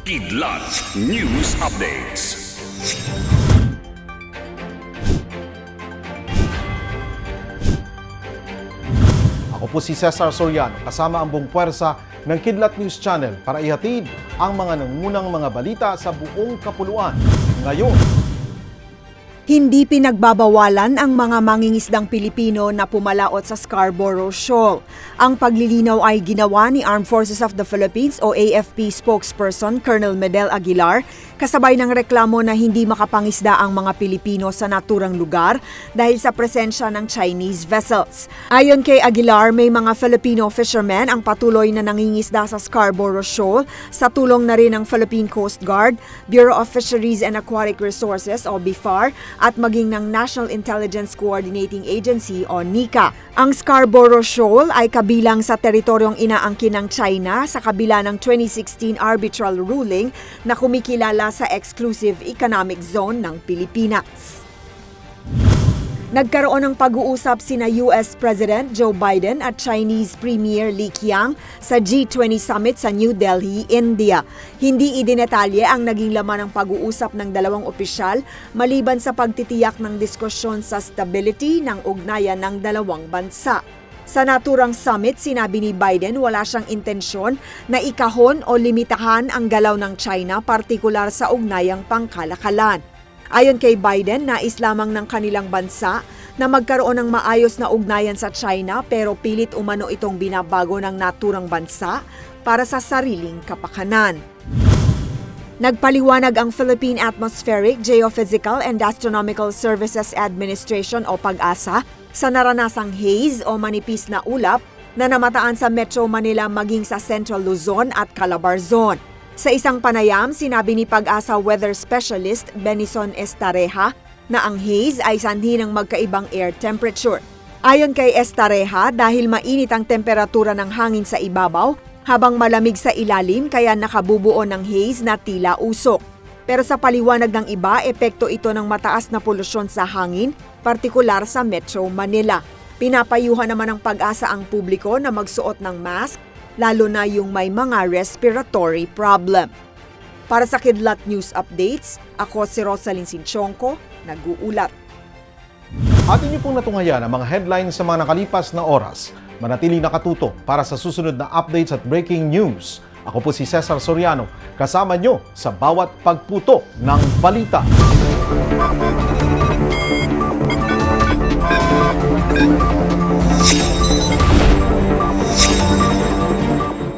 Kidlat News Updates. Ako po si Cesar Soriano kasama ang buong puwersa ng Kidlat News Channel para ihatid ang mga nangunang mga balita sa buong kapuluan. Ngayon, Hindi pinagbabawalan ang mga mangingisdang Pilipino na pumalaot sa Scarborough Shoal. Ang paglilinaw ay ginawa ni Armed Forces of the Philippines o AFP spokesperson Colonel Medel Aguilar kasabay ng reklamo na hindi makapangisda ang mga Pilipino sa naturang lugar dahil sa presensya ng Chinese vessels. Ayon kay Aguilar, may mga Filipino fishermen ang patuloy na nangingisda sa Scarborough Shoal sa tulong na rin ng Philippine Coast Guard, Bureau of Fisheries and Aquatic Resources o BIFAR at maging ng National Intelligence Coordinating Agency o NICA. Ang Scarborough Shoal ay kabilang sa teritoryong inaangkin ng China sa kabila ng 2016 arbitral ruling na kumikilala sa Exclusive Economic Zone ng Pilipinas. Nagkaroon ng pag-uusap sina US President Joe Biden at Chinese Premier Li Qiang sa G20 Summit sa New Delhi, India. Hindi idinetalye ang naging laman ng pag-uusap ng dalawang opisyal maliban sa pagtitiyak ng diskusyon sa stability ng ugnayan ng dalawang bansa. Sa naturang summit, sinabi ni Biden wala siyang intensyon na ikahon o limitahan ang galaw ng China partikular sa ugnayang pangkalakalan. Ayon kay Biden, nais lamang ng kanilang bansa na magkaroon ng maayos na ugnayan sa China pero pilit umano itong binabago ng naturang bansa para sa sariling kapakanan. Nagpaliwanag ang Philippine Atmospheric, Geophysical and Astronomical Services Administration o PAG-ASA sa naranasang haze o manipis na ulap na namataan sa Metro Manila maging sa Central Luzon at Calabarzon. Sa isang panayam, sinabi ni Pag-asa Weather Specialist Benison Estareja na ang haze ay sanhi ng magkaibang air temperature. Ayon kay Estareja, dahil mainit ang temperatura ng hangin sa ibabaw, habang malamig sa ilalim kaya nakabubuo ng haze na tila usok. Pero sa paliwanag ng iba, epekto ito ng mataas na polusyon sa hangin, partikular sa Metro Manila. Pinapayuhan naman ng pag-asa ang publiko na magsuot ng mask, lalo na yung may mga respiratory problem. Para sa Kidlat News Updates, ako si Rosalyn Sinchonko, nag-uulat. atin niyo pong natungayan ang mga headlines sa mga nakalipas na oras. Manatili nakatuto para sa susunod na updates at breaking news. Ako po si Cesar Soriano, kasama nyo sa bawat pagputo ng balita.